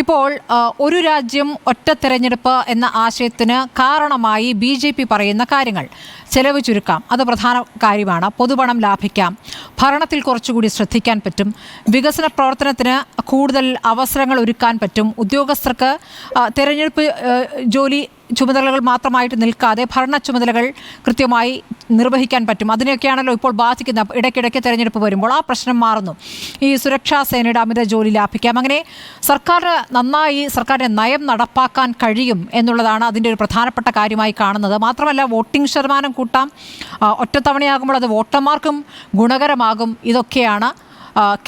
ഇപ്പോൾ ഒരു രാജ്യം ഒറ്റ തെരഞ്ഞെടുപ്പ് എന്ന ആശയത്തിന് കാരണമായി ബി ജെ പി പറയുന്ന കാര്യങ്ങൾ. ചെലവ് ചുരുക്കാം അത് പ്രധാന കാര്യമാണ്. പൊതുപണം ലാഭിക്കാം ഭരണത്തിൽ കുറച്ചുകൂടി ശ്രദ്ധിക്കാൻ പറ്റും വികസന പ്രവർത്തനത്തിന് കൂടുതൽ അവസരങ്ങൾ ഒരുക്കാൻ പറ്റും ഉദ്യോഗസ്ഥർക്ക് തെരഞ്ഞെടുപ്പ് ജോലി ചുമതലകൾ മാത്രമായിട്ട് നിൽക്കാതെ ഭരണ ചുമതലകൾ കൃത്യമായി നിർവഹിക്കാൻ പറ്റും. അതിനെയൊക്കെയാണല്ലോ ഇപ്പോൾ ബാധിക്കുന്ന ഇടയ്ക്കിടയ്ക്ക് തെരഞ്ഞെടുപ്പ് വരുമ്പോൾ ആ പ്രശ്നം മാറുന്നു. ഈ സുരക്ഷാ സേനയുടെ അമിത ജോലി ലാഭിക്കാം. അങ്ങനെ സർക്കാർ നന്നായി സർക്കാരിന്റെ നയം നടപ്പാക്കാൻ കഴിയും എന്നുള്ളതാണ് അതിന്റെ ഒരു പ്രധാനപ്പെട്ട കാര്യമായി കാണുന്നത്. മാത്രമല്ല വോട്ടിംഗ് ശതമാനം കൂട്ടാം. ഒറ്റത്തവണയാകുമ്പോൾ അത് വോട്ടർമാർക്കും ഗുണകരമാകും. ഇതൊക്കെയാണ്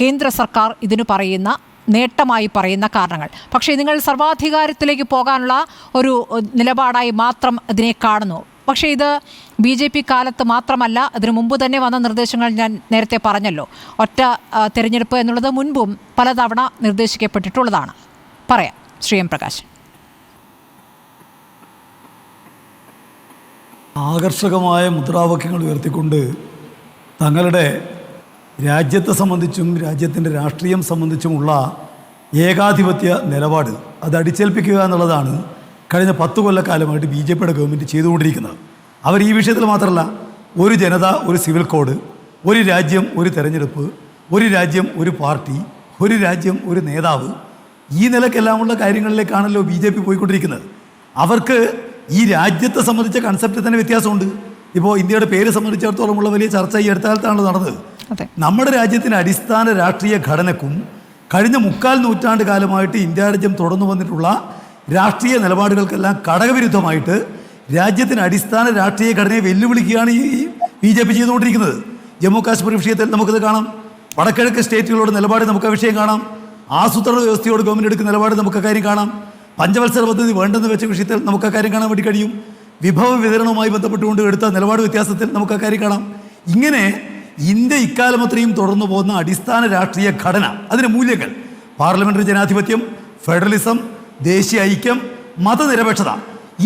കേന്ദ്ര സർക്കാർ ഇതിന് പറയുന്ന നേട്ടമായി പറയുന്ന കാരണങ്ങൾ. പക്ഷേ നിങ്ങൾ സർവാധികാരത്തിലേക്ക് പോകാനുള്ള ഒരു നിലപാടായി മാത്രം ഇതിനെ കാണുന്നു. പക്ഷേ ഇത് ബി ജെ പി കാലത്ത് മാത്രമല്ല അതിനു മുമ്പ് തന്നെ വന്ന നിർദ്ദേശങ്ങൾ ഞാൻ നേരത്തെ പറഞ്ഞല്ലോ. ഒറ്റ തിരഞ്ഞെടുപ്പ് എന്നുള്ളത് മുൻപും പലതവണ നിർദ്ദേശിക്കപ്പെട്ടിട്ടുള്ളതാണ്. പറയാം ശ്രീ എം പ്രകാശ് ആകർഷകമായ മുദ്രാവാക്യങ്ങൾ ഉയർത്തിക്കൊണ്ട് തങ്ങളുടെ രാജ്യത്തെ സംബന്ധിച്ചും രാജ്യത്തിന്റെ രാഷ്ട്രീയം സംബന്ധിച്ചുമുള്ള ഏകാധിപത്യ നിലപാട് അത് അടിച്ചേൽപ്പിക്കുക എന്നുള്ളതാണ് കഴിഞ്ഞ പത്ത് കൊല്ലക്കാലമായിട്ട് ബി ജെ പിയുടെ ഗവൺമെന്റ് ചെയ്തുകൊണ്ടിരിക്കുന്നത്. അവർ ഈ വിഷയത്തിൽ മാത്രമല്ല ഒരു ജനത ഒരു സിവിൽ കോഡ് ഒരു രാജ്യം ഒരു തെരഞ്ഞെടുപ്പ് ഒരു രാജ്യം ഒരു പാർട്ടി ഒരു രാജ്യം ഒരു നേതാവ് ഈ നിലക്കെല്ലാമുള്ള കാര്യങ്ങളിലേക്കാണല്ലോ ബി ജെ പി പോയിക്കൊണ്ടിരിക്കുന്നത്. അവർക്ക് ഈ രാജ്യത്തെ സംബന്ധിച്ച കൺസെപ്റ്റ് തന്നെ വ്യത്യാസമുണ്ട്. ഇപ്പോൾ ഇന്ത്യയുടെ പേര് സംബന്ധിച്ചിടത്തോളമുള്ള വലിയ ചർച്ച ഈ അടുത്ത കാലത്താണ് നടന്നത്. നമ്മുടെ രാജ്യത്തിന് അടിസ്ഥാന രാഷ്ട്രീയ ഘടനക്കും കഴിഞ്ഞ മുക്കാൽ നൂറ്റാണ്ട് കാലമായിട്ട് ഇന്ത്യ രാജ്യം തുടർന്നു വന്നിട്ടുള്ള രാഷ്ട്രീയ നിലപാടുകൾക്കെല്ലാം ഘടകവിരുദ്ധമായിട്ട് രാജ്യത്തിന് അടിസ്ഥാന രാഷ്ട്രീയ ഘടനയെ വെല്ലുവിളിക്കുകയാണ് ഈ ബി ജെ പി ചെയ്തുകൊണ്ടിരിക്കുന്നത്. ജമ്മു കാശ്മീർ വിഷയത്തിൽ നമുക്കിത് കാണാം. വടക്കിഴക്ക് സ്റ്റേറ്റുകളോട് നിലപാട് നമുക്ക് ആ വിഷയം കാണാം. ആസൂത്രണ വ്യവസ്ഥയോട് ഗവൺമെന്റ് എടുക്കുന്ന നിലപാട് നമുക്ക് കാര്യം കാണാം. പഞ്ചവത്സര പദ്ധതി വേണ്ടെന്ന് വെച്ച വിഷയത്തിൽ നമുക്ക് കാര്യം കാണാൻ വേണ്ടി കഴിയും. വിഭവ വിതരണവുമായി ബന്ധപ്പെട്ടുകൊണ്ട് എടുത്ത നിലപാട് വ്യത്യാസത്തിൽ നമുക്ക് കാര്യം കാണാം. ഇങ്ങനെ ഇന്ത്യ ഇക്കാലം അത്രയും തുടർന്നു പോകുന്ന അടിസ്ഥാന രാഷ്ട്രീയ ഘടന അതിന്റെ മൂല്യങ്ങൾ. പാർലമെന്ററി ജനാധിപത്യം ഫെഡറലിസം ദേശീയ ഐക്യം മതനിരപേക്ഷത.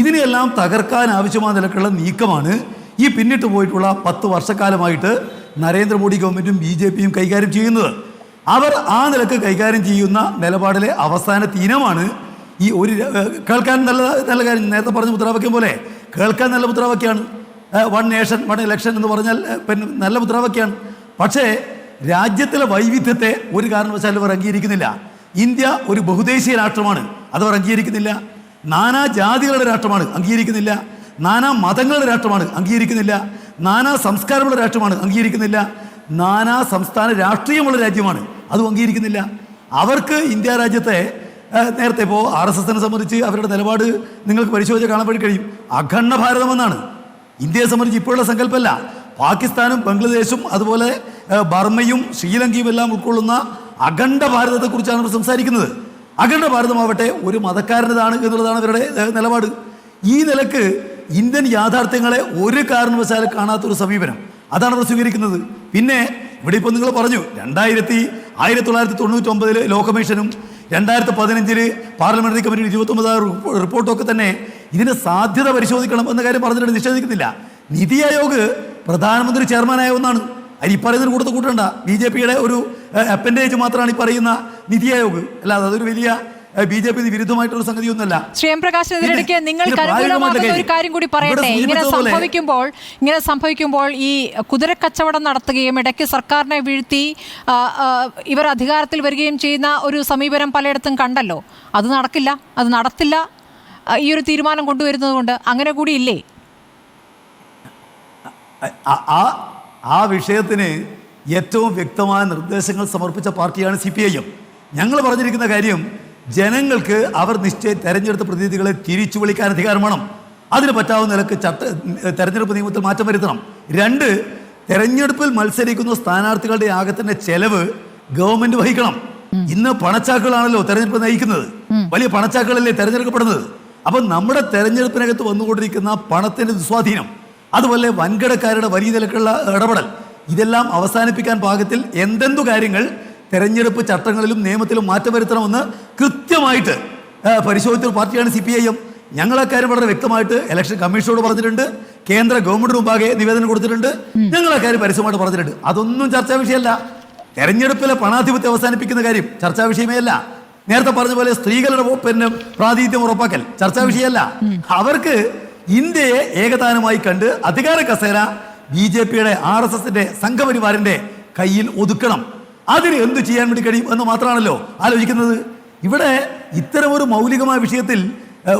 ഇതിനെയെല്ലാം തകർക്കാൻ ആവശ്യമായ നിലക്കുള്ള നീക്കമാണ് ഈ പിന്നിട്ട് പോയിട്ടുള്ള പത്ത് വർഷക്കാലമായിട്ട് നരേന്ദ്രമോദി ഗവൺമെന്റും ബി ജെ പിയും കൈകാര്യം ചെയ്യുന്നത്. അവർ ആ നിലയ്ക്ക് കൈകാര്യം ചെയ്യുന്ന നിലപാടിലെ അവസാന ഇനമാണ് ഈ ഒരു കേൾക്കാൻ നല്ല നല്ല കാര്യം. നേരത്തെ പറഞ്ഞ മുദ്രാവാക്യം പോലെ കേൾക്കാൻ നല്ല മുദ്രാവാക്യമാണ്. വൺ നേഷൻ വൺ ഇലക്ഷൻ എന്ന് പറഞ്ഞാൽ പിന്നെ നല്ല മുദ്രാവാക്യമാണ്. പക്ഷേ രാജ്യത്തിലെ വൈവിധ്യത്തെ ഒരു കാരണവശാലും അവർ അംഗീകരിക്കുന്നില്ല. ഇന്ത്യ ഒരു ബഹുദേശീയ രാഷ്ട്രമാണ് അതവർ അംഗീകരിക്കുന്നില്ല. നാനാ ജാതികളുടെ രാഷ്ട്രമാണ് അംഗീകരിക്കുന്നില്ല. നാനാ മതങ്ങളുടെ രാഷ്ട്രമാണ് അംഗീകരിക്കുന്നില്ല. നാനാ സംസ്കാരമുള്ള രാഷ്ട്രമാണ് അംഗീകരിക്കുന്നില്ല. നാനാ സംസ്ഥാന രാഷ്ട്രീയമുള്ള രാജ്യമാണ് അതും അംഗീകരിക്കുന്നില്ല. അവർക്ക് ഇന്ത്യ രാജ്യത്തെ നേരത്തെ ഇപ്പോൾ ആർ എസ് എസിനെ സംബന്ധിച്ച് അവരുടെ നിലപാട് നിങ്ങൾക്ക് പരിശോധിച്ച് കാണാൻ വേണ്ടി കഴിയും. അഖണ്ഡ ഭാരതമെന്നാണ് ഇന്ത്യയെ സംബന്ധിച്ച് ഇപ്പോഴുള്ള സങ്കല്പമല്ല. പാകിസ്ഥാനും ബംഗ്ലാദേശും അതുപോലെ ബർമ്മയും ശ്രീലങ്കയും എല്ലാം ഉൾക്കൊള്ളുന്ന അഖണ്ഡ ഭാരതത്തെക്കുറിച്ചാണ് അവർ സംസാരിക്കുന്നത്. അഖണ്ഡ ഭാരതമാവട്ടെ ഒരു മതക്കാരന്റെതാണ് എന്നുള്ളതാണ് അവരുടെ നിലപാട്. ഈ നിലയ്ക്ക് ഇന്ത്യൻ യാഥാർത്ഥ്യങ്ങളെ ഒരു കാരണവശാലും കാണാത്തൊരു സമീപനം. അതാണ് അവർ സ്വീകരിക്കുന്നത്. പിന്നെ ഇവിടെ ഇപ്പോൾ നിങ്ങൾ പറഞ്ഞു രണ്ടായിരത്തി ആയിരത്തി തൊള്ളായിരത്തി തൊണ്ണൂറ്റി ഒമ്പതിൽ ലോ കമ്മീഷനും രണ്ടായിരത്തി പതിനഞ്ചിൽ പാർലമെന്ററി കമ്മിറ്റി ഇരുപത്തൊമ്പതാം റിപ്പോർട്ടൊക്കെ തന്നെ ഇതിന് സാധ്യത പരിശോധിക്കണം എന്ന കാര്യം പറഞ്ഞിട്ട് നിഷേധിക്കുന്നില്ല. നിതി ആയോഗ് പ്രധാനമന്ത്രി ചെയർമാനായ ഒന്നാണ്. അതിൽ ഈ പറയുന്നതിന് കൂടുതൽ കൂട്ടണ്ട. ബി ജെ പിയുടെ ഒരു അപ്പൻഡേജ് മാത്രമാണ് ഈ പറയുന്ന നിതി ആയോഗ്. അല്ലാതെ അതൊരു വലിയ ബി ജെ പി വിരുദ്ധമായിട്ടുള്ള സംഗതിയൊന്നുമല്ല. ശ്രീ എം പ്രകാശ് ഇതിനിടയ്ക്ക് നിങ്ങൾക്ക് അനുകൂലമാകുന്ന ഒരു കാര്യം കൂടി പറയട്ടെ. ഇങ്ങനെ സംഭവിക്കുമ്പോൾ ഇങ്ങനെ സംഭവിക്കുമ്പോൾ ഈ കുതിര കച്ചവടം നടത്തുകയും ഇടയ്ക്ക് സർക്കാരിനെ വീഴ്ത്തി ഇവർ അധികാരത്തിൽ വരികയും ചെയ്യുന്ന ഒരു സമീപനം പലയിടത്തും കണ്ടല്ലോ. അത് നടക്കില്ല. അത് നടത്തില്ല. ഈ ഒരു തീരുമാനം കൊണ്ടുവരുന്നത് കൊണ്ട് അങ്ങനെ കൂടി ഇല്ലേ? ആ- ആ വിഷയത്തിന് ഏറ്റവും വ്യക്തമായ നിർദ്ദേശങ്ങൾ സമർപ്പിച്ച പാർട്ടിയാണ് സി പി ഐ എം. ഞങ്ങൾ പറഞ്ഞിരിക്കുന്ന കാര്യം ജനങ്ങൾക്ക് അവർ നിശ്ചയ തെരഞ്ഞെടുത്ത പ്രതിനിധികളെ തിരിച്ചു വിളിക്കാൻ അധികാരം വേണം. അതിന് പറ്റാവുന്ന നിലയ്ക്ക് ചട്ട തെരഞ്ഞെടുപ്പ് നിയമത്തിൽ മാറ്റം വരുത്തണം. രണ്ട് തെരഞ്ഞെടുപ്പിൽ മത്സരിക്കുന്ന സ്ഥാനാർത്ഥികളുടെ ആകത്തിന്റെ ചെലവ് ഗവൺമെന്റ് വഹിക്കണം. ഇന്ന് പണച്ചാക്കുകളാണല്ലോ തെരഞ്ഞെടുപ്പ് നയിക്കുന്നത്. വലിയ പണച്ചാക്കുകളല്ലേ തെരഞ്ഞെടുക്കപ്പെടുന്നത്? അപ്പം നമ്മുടെ തെരഞ്ഞെടുപ്പിനകത്ത് വന്നുകൊണ്ടിരിക്കുന്ന പണത്തിന്റെ ദുസ്വാധീനം അതുപോലെ വൻകിടക്കാരുടെ വലിയ നിലക്കുള്ള ഇടപെടൽ ഇതെല്ലാം അവസാനിപ്പിക്കാൻ പാകത്തിൽ എന്തെന്തു കാര്യങ്ങൾ തെരഞ്ഞെടുപ്പ് ചട്ടങ്ങളിലും നിയമത്തിലും മാറ്റം വരുത്തണമെന്ന് കൃത്യമായിട്ട് ആ, പരിശോധിച്ച ഒരു പാർട്ടിയാണ് സി പി ഐ എം. ഞങ്ങൾ അക്കാര്യം വളരെ വ്യക്തമായിട്ട് ഇലക്ഷൻ കമ്മീഷനോട് പറഞ്ഞിട്ടുണ്ട് കേന്ദ്ര ഗവൺമെന്റിന് മുമ്പാകെ നിവേദനം കൊടുത്തിട്ടുണ്ട്. ഞങ്ങൾ അക്കാര്യം പരസ്യമായിട്ട് പറഞ്ഞിട്ടുണ്ട്. അതൊന്നും ചർച്ചാ വിഷയമല്ല. തെരഞ്ഞെടുപ്പിലെ പണാധിപത്യം അവസാനിപ്പിക്കുന്ന കാര്യം ചർച്ചാ വിഷയമേ അല്ല. നേരത്തെ പറഞ്ഞ പോലെ സ്ത്രീകളുടെ പിന്നെ പ്രാതിനിധ്യം ഉറപ്പാക്കൽ. ചർച്ചാ വിഷയമല്ല. അവർക്ക് ഇന്ത്യയെ ഏകദാനമായി കണ്ട് അധികാര കസേര ബി ജെ പിയുടെ ആർ എസ് എസിന്റെ സംഘപരിവാറിന്റെ കയ്യിൽ ഒതുക്കണം. അതിന് എന്തു ചെയ്യാൻ വേണ്ടി കഴിയും എന്ന് മാത്രമാണല്ലോ ആലോചിക്കുന്നത്? ഇവിടെ ഇത്തരം ഒരു മൗലികമായ വിഷയത്തിൽ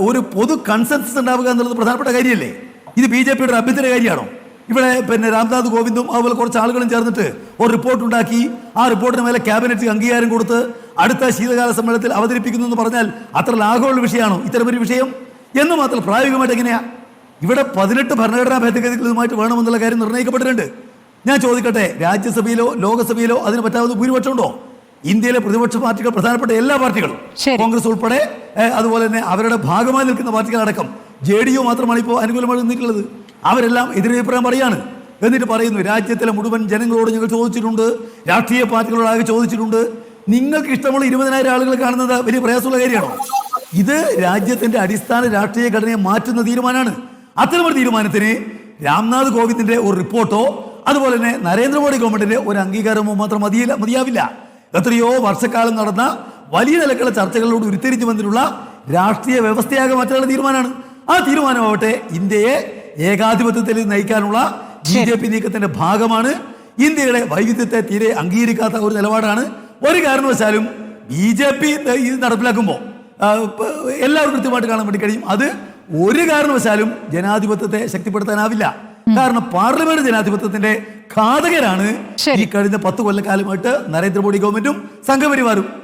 ഒരു പൊതു കൺസെൻസസ് ഉണ്ടാവുക എന്നുള്ളത് പ്രധാനപ്പെട്ട കാര്യമല്ലേ? ഇത് ബി ജെ പിയുടെ അഭ്യന്തര കാര്യമാണോ? ഇവിടെ പിന്നെ രാംനാഥ് കോവിന്ദും അതുപോലെ കുറച്ച് ആളുകളും ചേർന്നിട്ട് ഒരു റിപ്പോർട്ട് ഉണ്ടാക്കി. ആ റിപ്പോർട്ടിന് മേലെ ക്യാബിനറ്റ് അംഗീകാരം കൊടുത്ത് അടുത്ത ശീതകാല സമ്മേളനത്തിൽ അവതരിപ്പിക്കുന്നു എന്ന് പറഞ്ഞാൽ അത്ര ലാഘവമുള്ള വിഷയമാണോ? ഇത്തരമൊരു വിഷയം? എന്ന് മാത്രം പ്രായോഗികമായിട്ട് എങ്ങനെയാണ് ഇവിടെ പതിനെട്ട് ഭരണഘടനാ ഭേദഗതികളുമായിട്ട് വേണമെന്നുള്ള കാര്യം നിർണയിക്കപ്പെട്ടിട്ടുണ്ട്. ഞാൻ ചോദിക്കട്ടെ രാജ്യസഭയിലോ ലോകസഭയിലോ അതിന് പറ്റാവുന്ന ഭൂരിപക്ഷം ഉണ്ടോ ഇന്ത്യയിലെ പ്രതിപക്ഷ പാർട്ടികൾ പ്രധാനപ്പെട്ട എല്ലാ പാർട്ടികളും. കോൺഗ്രസ് ഉൾപ്പെടെ അതുപോലെ തന്നെ അവരുടെ ഭാഗമായി നിൽക്കുന്ന പാർട്ടികളടക്കം. ജെ ഡി യു മാത്രമാണ് ഇപ്പോൾ അനുകൂലമായി നിന്നിട്ടുള്ളത്. അവരെല്ലാം എതിരഭിപ്രായം പറയാണ്. എന്നിട്ട് പറയുന്നു രാജ്യത്തിലെ മുഴുവൻ ജനങ്ങളോട് ഞങ്ങൾ ചോദിച്ചിട്ടുണ്ട് രാഷ്ട്രീയ പാർട്ടികളോടാകെ ചോദിച്ചിട്ടുണ്ട്. നിങ്ങൾക്ക് ഇഷ്ടമുള്ള ഇരുപതിനായിരം ആളുകൾ കാണുന്നത് വലിയ പ്രയാസമുള്ള കാര്യമാണോ? ഇത് രാജ്യത്തിന്റെ അടിസ്ഥാന രാഷ്ട്രീയ ഘടനയെ മാറ്റുന്ന തീരുമാനമാണ്. അത്തരമൊരു തീരുമാനത്തിന് രാംനാഥ് കോവിന്ദിന്റെ ഒരു റിപ്പോർട്ടോ അതുപോലെ തന്നെ നരേന്ദ്രമോദി ഗവൺമെന്റിന്റെ ഒരു അംഗീകാരമോ മാത്രം മതിയില്ല മതിയാവില്ല. എത്രയോ വർഷക്കാലം നടന്ന വലിയ നിലക്കുള്ള ചർച്ചകളിലൂടെ ഉരുത്തിരിഞ്ഞു വന്നിട്ടുള്ള രാഷ്ട്രീയ വ്യവസ്ഥയാകെ മാറ്റാനുള്ള തീരുമാനമാണ്. ആ തീരുമാനമാവട്ടെ ഇന്ത്യയെ ഏകാധിപത്യത്തിൽ നയിക്കാനുള്ള ബി ജെ പി നീക്കത്തിന്റെ ഭാഗമാണ്. ഇന്ത്യയുടെ വൈവിധ്യത്തെ തീരെ അംഗീകരിക്കാത്ത ഒരു നിലപാടാണ്. ഒരു കാരണവശാലും ബി ജെ പി ഇത് നടപ്പിലാക്കുമ്പോൾ എല്ലാവരും കൃത്യമായിട്ട് കാണാൻ വേണ്ടി കഴിയും. അത് ഒരു കാരണവശാലും ജനാധിപത്യത്തെ ശക്തിപ്പെടുത്താനാവില്ല. കാരണം പാർലമെന്റ് ജനാധിപത്യത്തിന്റെ ഘാതകരാണ് ഈ കഴിഞ്ഞ പത്ത് കൊല്ലക്കാലമായിട്ട് നരേന്ദ്രമോദി ഗവൺമെന്റും സംഘപരിവാരും